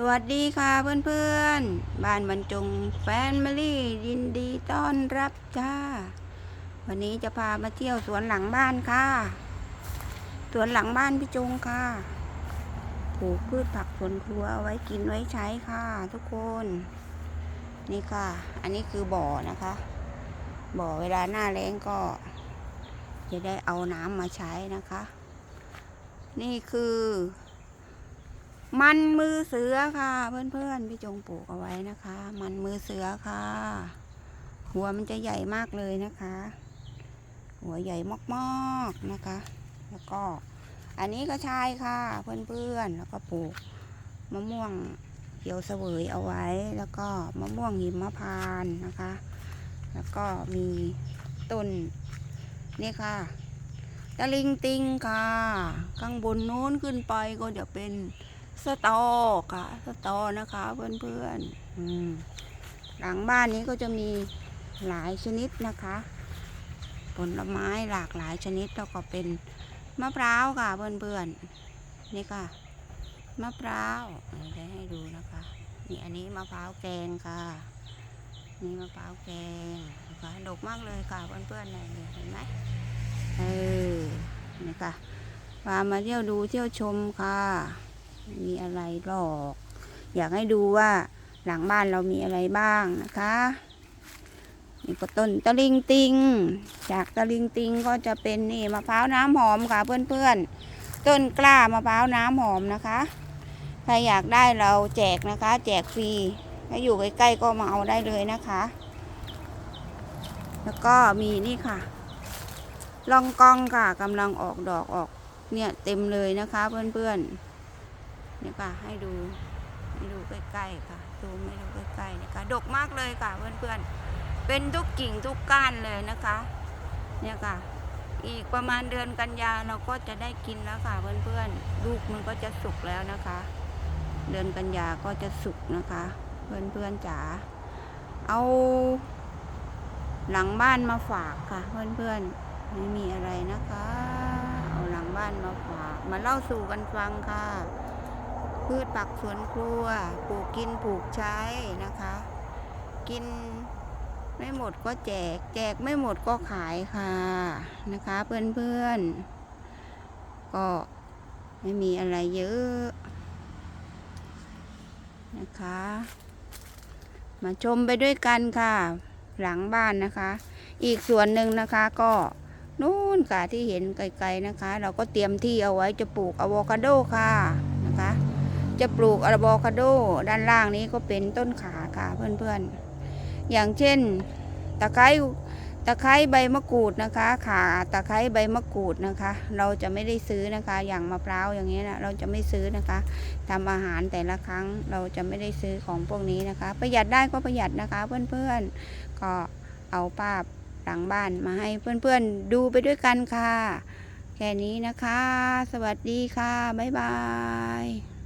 สวัสดีค่ะเพื่อนๆ บ้านบรรจงแฟนมิลี่ยินดีต้อนรับจ้า วันนี้จะพามาเที่ยวสวนหลังบ้านค่ะ สวนหลังบ้านพี่จงค่ะ ปลูกพืชผักสวนครัวเอาไว้กินไว้ใช้ค่ะ ทุกคน นี่ค่ะ อันนี้คือบ่อนะคะ บ่อเวลาหน้าแล้งก็ จะได้เอาน้ำมาใช้นะคะ นี่คือ มันมือเสือค่ะ เพื่อนๆพี่จงปลูกเอาไว้นะคะ มันมือเสือค่ะ หัวมันจะใหญ่มากเลยนะคะ หัวใหญ่มากๆนะคะ แล้วก็อันนี้ก็ชายค่ะ เพื่อนๆแล้วก็ปลูกมะม่วงเขียวเสวยเอาไว้ แล้วก็มะม่วงหิมพานต์นะคะ แล้วก็มีต้นนี่ค่ะตะลิงติงค่ะ ข้างบนนู้นขึ้นไปก็จะเป็น สตอค่ะ สตอนะคะเพื่อนๆอืมหลังบ้านนี้ก็จะมีหลายชนิดนะคะ ผลไม้หลากหลายชนิดแล้วก็เป็นมะพร้าวค่ะเพื่อนๆนี่ค่ะ มะพร้าวเดี๋ยวจะให้ดูนะคะนี่อันนี้มะพร้าวแกงค่ะนี่มะพร้าวแกงนะคะดกมากเลยค่ะเพื่อนๆเนี่ยเห็นไหมเออนี่ค่ะพามาเที่ยวดูเที่ยวชมค่ะ มีอะไรหรอก อยากให้ดูว่าหลังบ้านเรามีอะไรบ้างนะคะนี่ก็ต้นตะลิงติง จากตะลิงติงก็จะเป็นนี่มะพร้าวน้ำหอมค่ะเพื่อนๆ ต้นกล้ามะพร้าวน้ำหอมนะคะ ใครอยากได้เราแจกนะคะ แจกฟรีถ้าอยู่ใกล้ๆก็มาเอาได้เลยนะคะ แล้วก็มีนี่ค่ะลองกองค่ะกำลังออกดอกออกเนี่ยเต็มเลยนะคะเพื่อนๆ นี่ค่ะให้ดูให้ดูใกล้ๆค่ะดูไม่ดูใกล้ๆนะคะดกมากเลยค่ะเพื่อนๆเป็นทุกกิ่งทุกก้านเลยนะคะ เนี่ยค่ะ อีกประมาณเดือนกันยาเราก็จะได้กินแล้วค่ะเพื่อนๆลูกมันก็จะสุกแล้วนะคะ เดือนกันยาก็จะสุกนะคะ เพื่อนๆจ๋าเอาหลังบ้านมาฝากค่ะ เพื่อนๆไม่มีอะไรนะคะ เอาหลังบ้านมาฝาก มาเล่าสู่กันฟังค่ะ พืชผักสวนครัว ปลูกกินปลูกใช้นะคะ กินไม่หมดก็แจก แจกไม่หมดก็ขายค่ะนะคะ เพื่อนๆ ก็ไม่มีอะไรเยอะนะคะ มาชมไปด้วยกันค่ะ หลังบ้านนะคะ อีกส่วนหนึ่งนะคะก็นู่นค่ะที่เห็นไกลๆนะคะ เราก็เตรียมที่เอาไว้จะปลูกอะโวคาโดค่ะนะคะ จะปลูกอะโวคาโด ด้านล่างนี้ก็เป็นต้นขาค่ะเพื่อนๆ อย่างเช่น ตะไคร้ตะไคร้ใบมะกรูดนะคะ ขาตะไคร้ใบมะกรูดนะคะ เราจะไม่ได้ซื้อนะคะ อย่างมะพร้าวอย่างนี้นะเราจะไม่ซื้อนะคะทำอาหารแต่ละครั้งเราจะไม่ได้ซื้อของพวกนี้นะคะ ประหยัดได้ก็ประหยัดนะคะ เพื่อนๆ ก็เอาภาพหลังบ้านมาให้เพื่อนๆดูไปด้วยกันค่ะ แค่นี้นะคะ สวัสดีค่ะ บ๊ายบาย